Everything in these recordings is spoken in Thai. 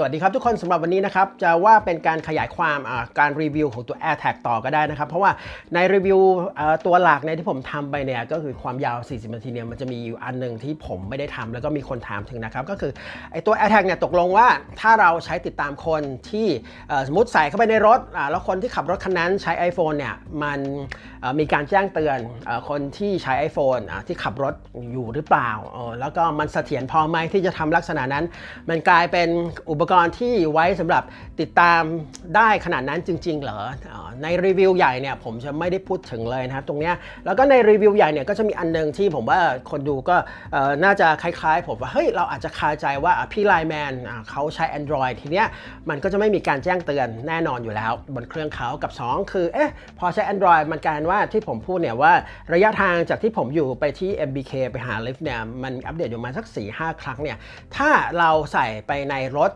สวัสดีครับทุกคนสำหรับวันนี้นะครับจะว่าเป็นการขยายความการรีวิวของตัว AirTag ต่อก็ได้นะครับ เพราะว่าในรีวิวตัวหลักเนี่ยที่ผมทำไปเนี่ยก็คือความยาว 40 นาทีเนี่ยมันจะมีอยู่อันหนึ่งที่ผมไม่ได้ทำแล้วก็มีคนถามถึงนะครับ ก็คือไอตัว AirTag เนี่ยตกลงว่าถ้าเราใช้ติดตามคนที่สมมติใส่เข้าไปในรถ แล้วคนที่ขับรถคันนั้นใช้ iPhone เนี่ยมันมีการแจ้งเตือนอคนที่ใช้ iPhone ที่ขับรถอยู่หรือเปล่า แล้วก็มันเสถียรพอไหมที่จะทำลักษณะนั้น มันกลายเป็นอุปกรณ์ที่ไว้สำหรับติดตามได้ขนาดนั้นจริง ๆ เหรอในรีวิวใหญ่เนี่ยผมจะไม่ได้พูดถึงเลยนะครับตรงนี้แล้วก็ในรีวิวใหญ่เนี่ยก็จะมีอันหนึงที่ผมว่าคนดูก็น่าจะคล้าย ๆ ผมว่าเฮ้ยเราอาจจะคาใจว่าพี่ไลแมนเขาใช้ Android ทีเนี้ยมันก็จะไม่มีการแจ้งเตือนแน่นอนอยู่แล้ว บนเครื่องเขากับ 2 คือเอ๊ะพอใช้ Android มันกลายว่าที่ผมพูดเนี่ยว่าระยะทางจากที่ผมอยู่ไปที่ MBK ไปหาลิฟต์เนี่ยมันอัปเดตอยู่มาสัก4-5 ครั้งเนี่ยถ้าเราใส่ไปในรถ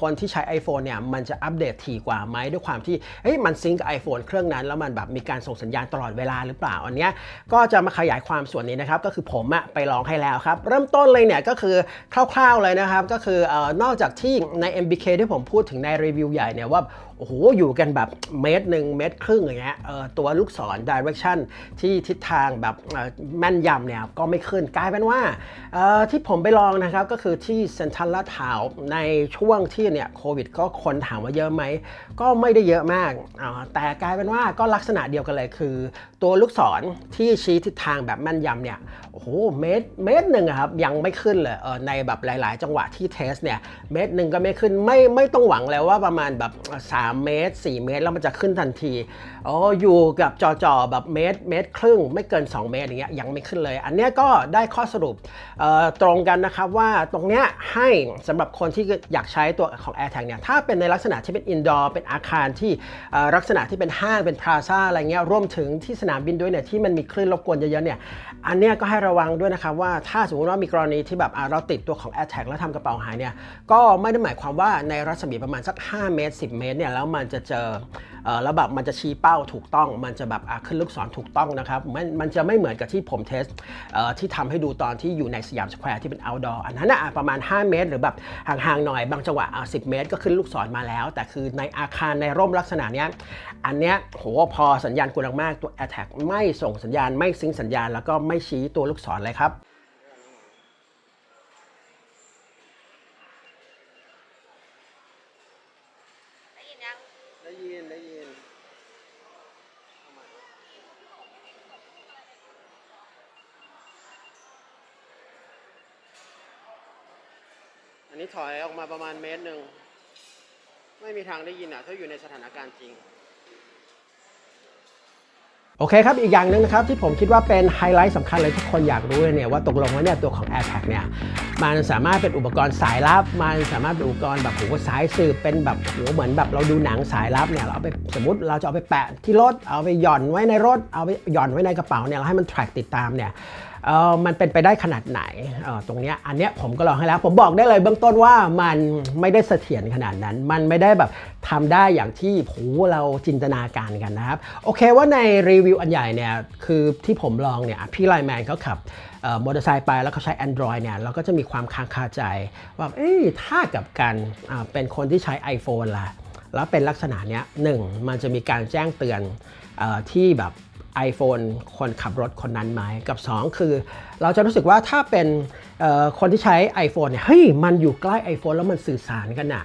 คนที่ใช้ iPhone เนี่ยมันจะอัปเดตถี่กว่าไหมด้วยความที่เฮ้ยมันซิงก์กับ iPhone เครื่องนั้น แล้วมันแบบมีการส่งสัญญาณตลอดเวลาหรือเปล่าอันเนี้ยก็จะมาขยายความส่วนนี้นะครับก็คือผมอะไปลองให้แล้วครับ เริ่มต้นเลยเนี่ยก็คือคร่าวๆเลยนะครับก็คือเออนอกจากที่ใน MBK ที่ผมพูดถึงในรีวิวใหญ่เนี่ยว่า โอ้โห อยู่กันแบบเมตรหนึ่งเมตรครึ่งอย่างเงี้ยตัวลูกศร direction ที่ทิศทางแบบแม่นยำเนี่ยก็ไม่ขึ้นกลายเป็นว่าที่ผมไปลองนะครับก็คือที่เซ็นทรัลลาดพร้าวในช่วงที่เนี่ยโควิดก็คนถามว่าเยอะไหม ก็ไม่ได้เยอะมาก แต่กลายเป็นว่าก็ลักษณะเดียวกันเลยคือ ตัวลูกศรที่ชี้ทิศทางแบบแม่นยำเนี่ยโอ้โหเมตรเมตรหนึ่งครับยังไม่ขึ้นเลยในแบบหลาย ๆ จังหวะที่เทสเนี่ยเมตรหนึ่งก็ไม่ขึ้นไม่ไม่ต้องหวังแล้วว่าประมาณแบบ3เมตร 4 เมตร แล้วมันจะขึ้นทันทีอ๋ออยู่กับจอๆแบบเมตรเมตรครึ่งไม่เกิน 2 เมตรอย่างเงี้ยยังไม่ขึ้นเลย อันเนี้ยก็ได้ข้อสรุปตรงกันนะครับว่าตรงเนี้ยให้สำหรับคนที่อยากใช้ตัวของ AirTag เนี่ยถ้าเป็นในลักษณะที่เป็นอินดอร์เป็นอาคารที่ลักษณะที่เป็นห้างเป็นพลาซ่าอะไรเงี้ยรวมถึงที่สนามบินด้วยเนี่ยที่มันมีคลื่นรบกวนเยอะๆเนี่ยอันเนี้ยก็ให้ระวังด้วยนะครับว่าถ้าสมมติว่ามีกรณีที่แบบเราติดตัวของ AirTag แล้วทำกระเป๋าหายเนี่ยก็ไม่ได้หมายความว่าในรัศมีประมาณสัก 5 เมตร 10 เมตรเนี่ยแล้วมันจะเจอแล้วแบบมันจะชี้เป้าถูกต้อง มันจะแบบขึ้นลูกศรถูกต้องนะครับมันมันจะไม่เหมือนกับที่ผมเทสที่ทำให้ดูตอนที่อยู่ในสยามสแควร์ที่เป็น outdoor อันนั้นอะประมาณ 5 เมตร หรือแบบห่างๆหน่อยบางจังหวะอะ10เมตร ก็ขึ้นลูกศรมาแล้ว แต่คือในอาคารในร่มลักษณะเนี้ยอันเนี้ยโหพอสัญญาณกุลมากตัว AirTag ไม่ส่งสัญญาณไม่ซิงสัญญาณ แล้วก็ไม่ชี้ตัวลูกศรเลยครับ ได้ยินยัง ได้ยินได้ยิน อันนี้ถอยออกมาประมาณเมตรหนึ่ง ไม่มีทางได้ยินอะ ถ้าอยู่ในสถานการณ์จริงโอเคครับ อีกอย่างหนึ่งนะครับที่ผมคิดว่าเป็นไฮไลท์สำคัญเลยที่คนอยากรู้เลยเนี่ยว่าตกลงแล้วเนี่ยตัวของ AirTag เนี่ยมันสามารถเป็นอุปกรณ์สายลับ มันสามารถเป็นอุปกรณ์แบบโหสายสืบเป็นแบบโหเหมือนแบบเราดูหนังสายลับเนี่ยเราเอาไปสมมติเราจะเอาไปแปะที่รถเอาไปหย่อนไว้ในรถเอาไปหย่อนไว้ในกระเป๋าเนี่ยแล้วให้มัน track ติดตามเนี่ย มันเป็นไปได้ขนาดไหนตรงนี้อันเนี้ยผมก็ลองให้แล้ว ผมบอกได้เลยเบื้องต้นว่ามันไม่ได้เสถียรขนาดนั้น มันไม่ได้แบบทำได้อย่างที่โหเราจินตนาการกันนะครับ โอเคว่าในรีวิวอันใหญ่เนี่ยคือที่ผมลองเนี่ยพี่ไลแมนเขาขับมอเตอร์ไซค์ไปแล้วเขาใช้ Android เนี่ยเราก็จะมีความค้างคาใจ ว่าเอ้ยถ้ากับกันเป็นคนที่ใช้ iPhone ล่ะแล้วเป็นลักษณะเนี้ยหนึ่งมันจะมีการแจ้งเตือนอที่แบบ iPhone คนขับรถคนนั้นไหมกับ 2 คือ เราจะรู้สึกว่าถ้าเป็นคนที่ใช้ iPhone เนี่ยเฮ้ยมันอยู่ใกล้ iPhone แล้วมันสื่อสารกันอะ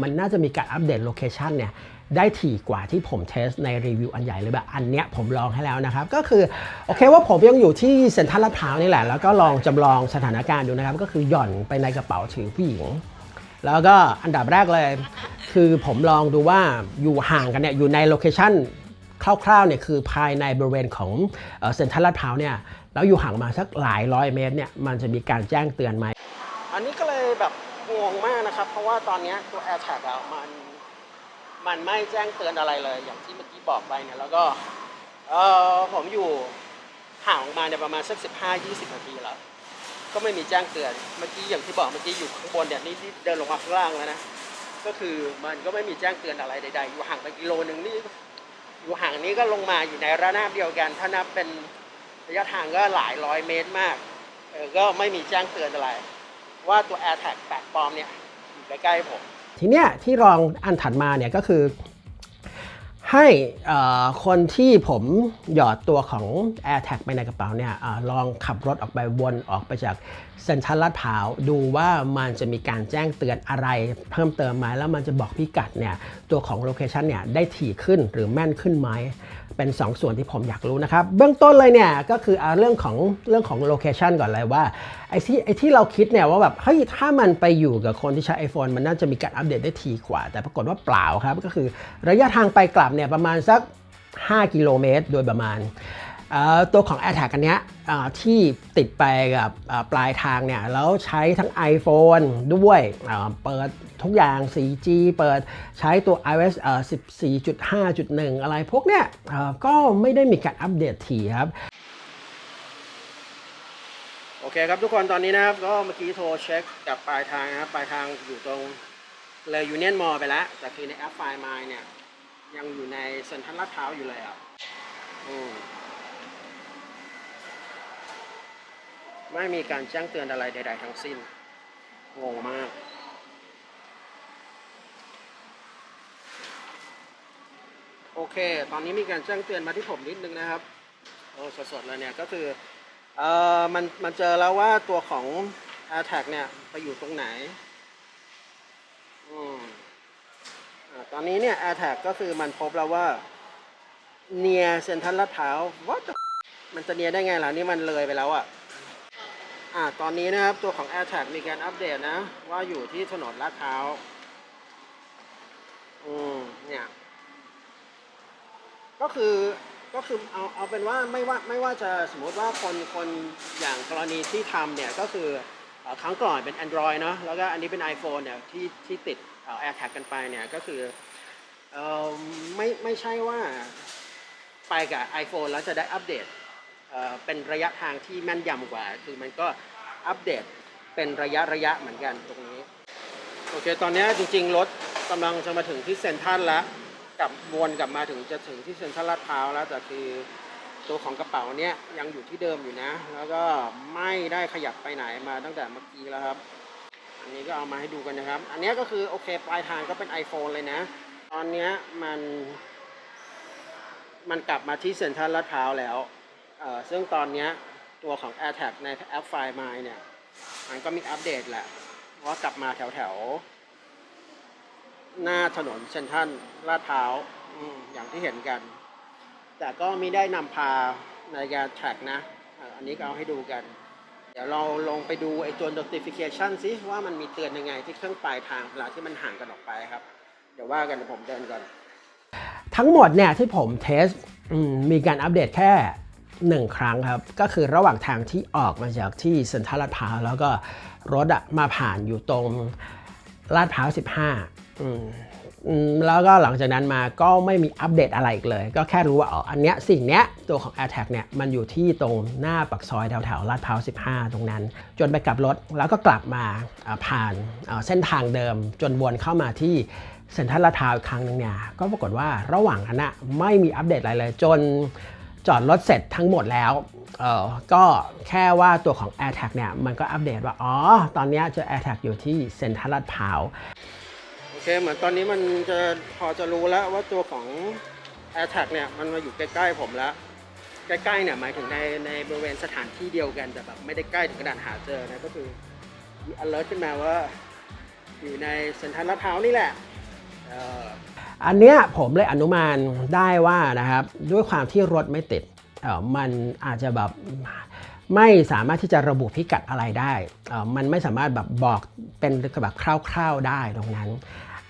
มันน่าจะมีการอัปเดตโลเคชันเนี่ยได้ถี่กว่าที่ผมเทสในรีวิวอันใหญ่เลยแบบอันเนี้ยผมลองให้แล้วนะครับ ก็คือ โอเคว่าผมยังอยู่ที่เซ็นทรัลลาดพร้าวนี่แหละ แล้วก็ลองจำลองสถานการณ์ดูนะครับ ก็คือหย่อนไปในกระเป๋าถือผู้หญิง แล้วก็อันดับแรกเลย คือผมลองดูว่าอยู่ห่างกันเนี่ยอยู่ในโลเคชั่น คร่าวๆเนี่ยคือภายในบริเวณของเซ็นทรัลลาดพร้าวเนี่ยแล้วอยู่ห่างมาสักหลายร้อยเมตรเนี่ยมันจะมีการแจ้งเตือนไหมอันนี้ก็เลยแบบงงมากนะครับ เพราะว่าตอนนี้ตัว AirTag อะมันมันไม่แจ้งเตือนอะไรเลย อย่างที่เมื่อกี้บอกไปเนี่ยแล้วก็เออผมอยู่ห่างออกมาเนี่ยประมาณสัก15-20นาทีแล้วก็ไม่มีแจ้งเตือนเมื่อกี้อย่างที่บอกเมื่อกี้อยู่ข้างบนเนี่ยนี่เดินลงมาข้างล่างแล้วนะก็คือมันก็ไม่มีแจ้งเตือนอะไรใดๆอยู่ห่างไปกิโลนึงนี่ อยู่ห่างนี้ก็ลงมาอยู่ในระนาบเดียวกัน ถ้านับเป็นระยะทางก็หลายร้อยเมตรมากเออก็ไม่มีแจ้งเตือนอะไร ว่าตัว AirTag แปลกปลอมเนี่ยอยู่ใกล้ๆผม ทีเนี้ยที่รองอันถัดมาเนี่ยก็คือ ให้คนที่ผมหยอดตัวของ AirTag ไปในกระเป๋าเนี่ยอลองขับรถออกไปวนออกไปจากเซ็นทรัลลาดพร้าวดูว่ามันจะมีการแจ้งเตือนอะไรเพิ่มเติมไหมแล้วมันจะบอกพิกัดเนี่ยตัวของโลเคชันเนี่ยได้ถี่ขึ้นหรือแม่นขึ้นไหม เป็น2ส่วนที่ผมอยากรู้นะครับ เบื้องต้นเลยเนี่ยก็คือเอาเรื่องของเรื่องของโลเคชันก่อนเลยว่าไอ้ที่ไอ้ที่เราคิดเนี่ยว่าแบบเฮ้ยถ้ามันไปอยู่กับคนที่ใช้ iPhone มันน่าจะมีการอัปเดตได้ทีกว่า แต่ปรากฏว่าเปล่าครับ ก็คือระยะทางไปกลับเนี่ยประมาณสัก 5 กิโลเมตรโดยประมาณตัวของ AirTag อันเนี้ยที่ติดไปกับปลายทางเนี่ยแล้วใช้ทั้ง iPhone ด้วยเปิด ทุกอย่าง 4G เปิดใช้ตัว iOS เอ่อ14.5.1 อะไรพวกเนี้ยก็ไม่ได้มีการอัปเดตทีครับโอเคครับทุกคนตอนนี้นะครับก็เมื่อกี้โทรเช็คกับปลายทางนะครับปลายทางอยู่ตรงเลยยูเนียนมอลไปแล้วแต่คือในแอปไฟล์มายเนี่ยยังอยู่ในเซ็นทรัลลาดพร้าวอยู่เลยอะอืมไม่มีการแจ้งเตือนอะไรใด ๆ ทั้งสิ้นงงมาก โอเค ตอนนี้มีการแจ้งเตือนมาที่ผมนิดนึงนะครับโอ้สดๆเลยเนี่ยก็คือเอ่อมันมันเจอแล้วว่าตัวของ AirTag เนี่ยไปอยู่ตรงไหนอืมอ่าตอนนี้เนี่ย AirTag ก็คือมันพบแล้วว่าเนียเซ็นทรัลลาดพร้าว what the มันจะเนียได้ไงล่ะนี่มันเลยไปแล้วอะ่ะอ่าตอนนี้นะครับตัวของ AirTag มีการอัปเดตนะ ว่าอยู่ที่ถนนลาดพร้าวอืมเนี่ย ก็คือก็คือเอาเอาเป็นว่าไม่ว่าไม่ว่าจะสมมติว่าคนคนอย่างกรณีที่ทำเนี่ยก็คือครั้งก่อนเป็น Android เนาะแล้วก็อันนี้เป็น iPhone เนี่ยที่ที่ติดเอ่อ AirTag กันไปเนี่ยก็คือเออไม่ไม่ใช่ว่าไปกับ iPhone แล้วจะได้อัปเดตเป็นระยะทางที่แม่นยำกว่า คือมันก็อัปเดตเป็นระยะระยะเหมือนกันตรงนี้ โอเค ตอนนี้จริงๆ รถกำลังจะมาถึงที่เซนทรัลแล้ว กลับวนกลับมาถึงจะถึงที่เซ็นทรัลลาดพร้าวแล้วแต่คือตัวของกระเป๋าเนี้ยยังอยู่ที่เดิมอยู่นะ แล้วก็ไม่ได้ขยับไปไหนมาตั้งแต่เมื่อกี้แล้วครับ อันนี้ก็เอามาให้ดูกันนะครับ อันนี้ก็คือโอเคปลายทางก็เป็น iPhone เลยนะ ตอนเนี้ยมัน มันกลับมาที่เซ็นทรัลลาดพร้าวแล้วเออซึ่งตอนเนี้ยตัวของ AirTag ในแอปไฟล์มาเนี่ย มันก็มีอัปเดตแหละว่ากลับมาแถวแถว หน้าถนนเซนทรัลลาดพร้าวอย่างที่เห็นกัน แต่ก็ไม่ได้นำพาในการแท็กนะ อันนี้ก็เอาให้ดูกัน เดี๋ยวเราลงไปดูไอ้ตัว notification สิว่ามันมีเตือนยังไงที่เครื่องปลายทางเวลาที่มันห่างกันออกไปครับ เดี๋ยวว่ากันผมเดินก่อน ทั้งหมดเนี่ยที่ผมเทสมมีการอัปเดตแค่หนึ่งครั้งครับ ก็คือระหว่างทางที่ออกมาจากที่เซ็นทรัลลาดพร้าวแล้วก็รถอะมาผ่านอยู่ตรงลาดพร้าว 15 แล้วก็หลังจากนั้นมาก็ไม่มีอัปเดตอะไรอีกเลย ก็แค่รู้ว่าอ๋ออันเนี้ยสิ่งเนี้ยตัวของ AirTag เนี่ยมันอยู่ที่ตรงหน้าปักซอยแถวๆลาดพร้าว 15 ตรงนั้น จนไปกลับรถแล้วก็กลับมาผ่านเส้นทางเดิม จนวนเข้ามาที่เซ็นทรัลลาดพร้าวอีกครั้งหนึงเนี่ยก็ปรากฏว่าระหว่างนั้นนะไม่มีอัปเดตอะไรเลย จนจอดรถเสร็จทั้งหมดแล้วเออก็แค่ว่าตัวของ AirTag เนี่ยมันก็อัปเดตว่าอ๋อตอนนี้เจอ AirTag อยู่ที่เซ็นทรัลลาดพร้าว เคเหมือนตอนนี้มันจะพอจะรู้แล้วว่าตัวของ AirTag เนี่ยมันมาอยู่ใกล้ๆผมแล้ว ใกล้ๆเนี่ยหมายถึงในในบริเวณสถานที่เดียวกันแต่แบบไม่ได้ใกล้ถึงขนาดหาเจอนะก็คือมี alert ขึ้นมาว่า อยู่ในเซ็นทรัลลาดพร้าวนี่แหละอันเนี้ยผมเลยอนุมานได้ว่านะครับด้วยความที่รถไม่ติดเออมันอาจจะแบบไม่สามารถที่จะระบุพิกัดอะไรได้เออมันไม่สามารถแบบบอกเป็นแบบคร่าว ๆได้ตรงนั้น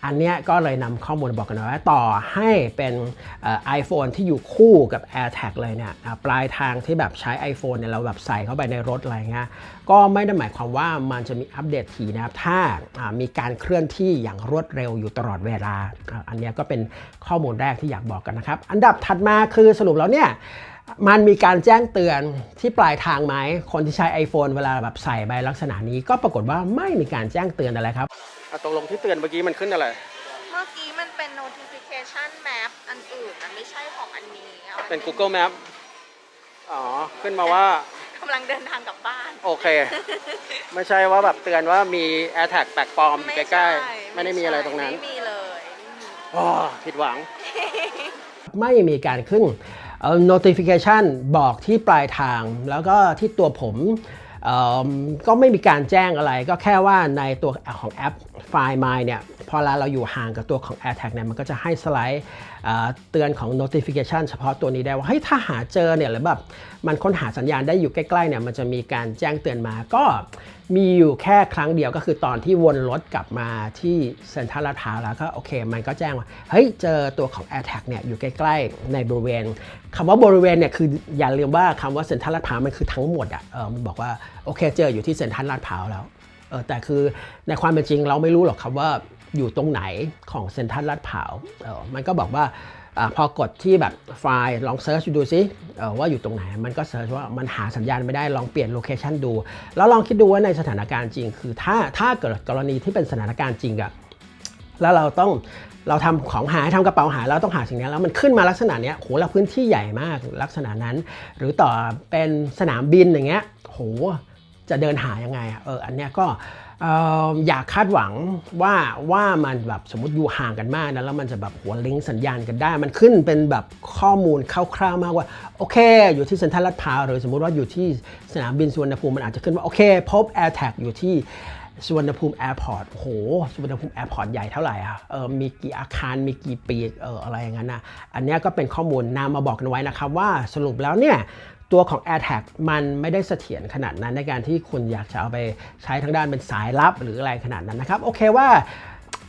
อันเนี้ยก็เลยนำข้อมูลบอกกันว่าต่อให้เป็นเอ่อ iPhone ที่อยู่คู่กับ AirTag เลยเนี่ยปลายทางที่แบบใช้ iPhone เนี่ยเราแบบใส่เข้าไปในรถอะไรเงี้ยก็ไม่ได้หมายความว่ามันจะมีอัปเดตทีนะครับ ถ้ามีการเคลื่อนที่อย่างรวดเร็วอยู่ตลอดเวลา อันนี้ก็เป็นข้อมูลแรกที่อยากบอกกันนะครับ อันดับถัดมาคือสรุปแล้วเนี่ยมันมีการแจ้งเตือนที่ปลายทางไหมคนที่ใช้ iPhone เวลาแบบใส่ใบลักษณะนี้ ก็ปรากฏว่าไม่มีการแจ้งเตือนอะไรครับ ตกลงที่เตือนเมื่อกี้มันขึ้นอะไร เมื่อกี้มันเป็น notification map อันอื่นนะไม่ใช่ของอันนี้อาอัเป็น Google Map อ๋อ ขึ้นมาว่า กำลังเดินทางกลับบ้าน โอเค ไม่ใช่ว่าแบบเตือนว่ามี a อ t a g แปลกปลอมอยู่ใกล้ๆ ไม่ได้มีอะไรตรงนั้นไม่มีเลยไม่มีอ๋อผิดหวัง ไม่มีการขึ้นเอ่อ notification บอกที่ปลายทาง แล้วก็ที่ตัวผมเอิ่ม ก็ไม่มีการแจ้งอะไร ก็แค่ว่าในตัวของแอปไฟล์ My เนี่ยพอเวลาเราอยู่ห่างกับตัวของ AirTag เนี่ยมันก็จะให้สไลด์เอ่อเตือนของ notification เฉพาะตัวนี้ได้ว่าเฮ้ยถ้าหาเจอเนี่ยหรือแบบมันค้นหาสัญญาณได้อยู่ใกล้ๆเนี่ยมันจะมีการแจ้งเตือนมาก็ มีอยู่แค่ครั้งเดียวก็คือตอนที่วนรถกลับมาที่เซ็นทรัลลาดพร้าวแล้วก็โอเค มันก็แจ้งว่า เฮ้ย เจอตัวของ AirTag เนี่ยอยู่ใกล้ ๆ ในบริเวณคำว่าบริเวณเนี่ยคืออย่าลืมว่าคำว่าเซ็นทรัลลาดพร้าวมันคือทั้งหมดอะเออมันบอกว่าโอเค เจออยู่ที่เซ็นทรัลลาดพร้าวแล้วเออแต่คือในความเป็นจริงเราไม่รู้หรอกครับว่าอยู่ตรงไหนของเซ็นทรัลลาดพร้าวเออมันก็บอกว่า อพอกดที่แบบไฟล์ลองเซิร์ชดูซิว่าอยู่ตรงไหน มันก็เซิร์ชว่ามันหาสัญญาณไม่ได้ลองเปลี่ยนโลเคชันดู แล้วลองคิดดูว่าในสถานการณ์จริง คือถ้าถ้าเกิดกรณีที่เป็นสถานการณ์จริงอะแล้วเราต้องเราทำของหายทำกระเป๋าหายเราต้องหาสิ่งนี้แล้วมันขึ้นมาลักษณะนี้โหเราพื้นที่ใหญ่มากลักษณะนั้น หรือต่อเป็นสนามบินอย่างเงี้ยโหจะเดินหายังไงเอออันเนี้ยก็ อ่ออยากคาดหวังว่าว่ามันแบบสมมติอยู่ห่างกันมากนะแล้วมันจะแบบหัวลิงก์สัญญาณกันได้ มันขึ้นเป็นแบบข้อมูลคร่าวๆมากว่าโอเค อยู่ที่เซ็นทรัลลาดพร้าวหรือสมมติว่าอยู่ที่สนามบินสุวรรณภูมิมันอาจจะขึ้นว่าโอเค พบ AirTag อยู่ที่สุวรรณภูมิแอร์พอร์ตโอ้โหสุวรรณภูมิแอร์พอร์ตใหญ่เท่าไหร่อะเออมีกี่อาคาร มีกี่ปี เอออะไรอย่างนั้นนะอันนี้ก็เป็นข้อมูลนำมาบอกกันไว้นะครับว่าสรุปแล้วเนี่ย ตัวของ AirTag มันไม่ได้เสถียรขนาดนั้นในการที่คุณอยากจะเอาไปใช้ทางด้านเป็นสายลับหรืออะไรขนาดนั้นนะครับ โอเคว่า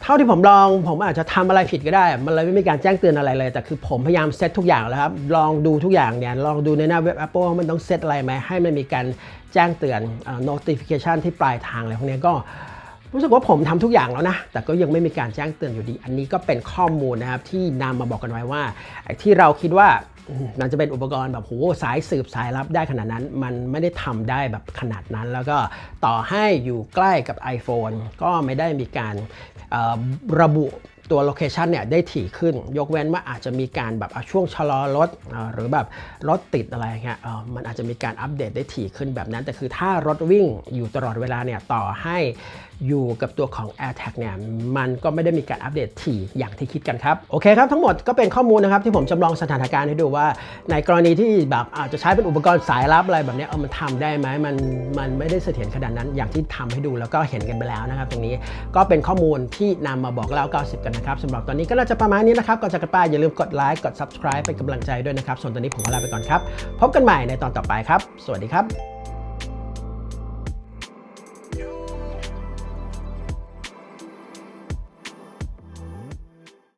เท่าที่ผมลองผมอาจจะทำอะไรผิดก็ได้ มันเลยไม่มีการแจ้งเตือนอะไรเลย แต่คือผมพยายามเซตทุกอย่างแล้วครับ ลองดูทุกอย่างเนี่ย ลองดูในหน้าเว็บ Apple ว่ามันต้องเซตอะไรไหม ให้มันมีการแจ้งเตือน notification ที่ปลายทางอะไรพวกนี้ก็รู้สึกว่าผมทำทุกอย่างแล้วนะ แต่ก็ยังไม่มีการแจ้งเตือนอยู่ดี อันนี้ก็เป็นข้อมูลนะครับที่นำมาบอกกันไว้ว่าที่เราคิดว่า มันจะเป็นอุปกรณ์แบบโหสายสืบสายลับได้ขนาดนั้น มันไม่ได้ทำได้แบบขนาดนั้น แล้วก็ต่อให้อยู่ใกล้กับ iPhone ก็ไม่ได้มีการระบุตัวโลเคชันเนี่ยได้ถี่ขึ้น ยกเว้นว่าอาจจะมีการแบบช่วงชะลอรถหรือแบบรถติดอะไรเงี้ยมันอาจจะมีการอัปเดตได้ถี่ขึ้นแบบนั้น แต่คือถ้ารถวิ่งอยู่ตลอดเวลาเนี่ยต่อให้ อยู่กับตัวของ AirTag เนี่ยมันก็ไม่ได้มีการอัปเดตถี่อย่างที่คิดกันครับ โอเคครับ ทั้งหมดก็เป็นข้อมูลนะครับที่ผมจำลองสถานการณ์ให้ดูว่า ในกรณีที่แบบอาจจะใช้เป็นอุปกรณ์สายลับอะไรแบบนี้เออมันทำได้ไหมมันมันไม่ได้เสถียรขนาดนั้นอย่างที่ทำให้ดูแล้วก็เห็นกันไปแล้วนะครับ ตรงนี้ก็เป็นข้อมูลที่นำมาบอกเล่า 90 กันนะครับสำหรับตอนนี้ก็น่าจะประมาณนี้นะครับก่อนจากกันไปอย่าลืมกดไลค์กด subscribe เป็นกำลังใจด้วยนะครับส่วนตอนนี้ผมขอลาไปก่อนครับพบกันใหม่ในตอนต่อไปครับ สวัสดีครับ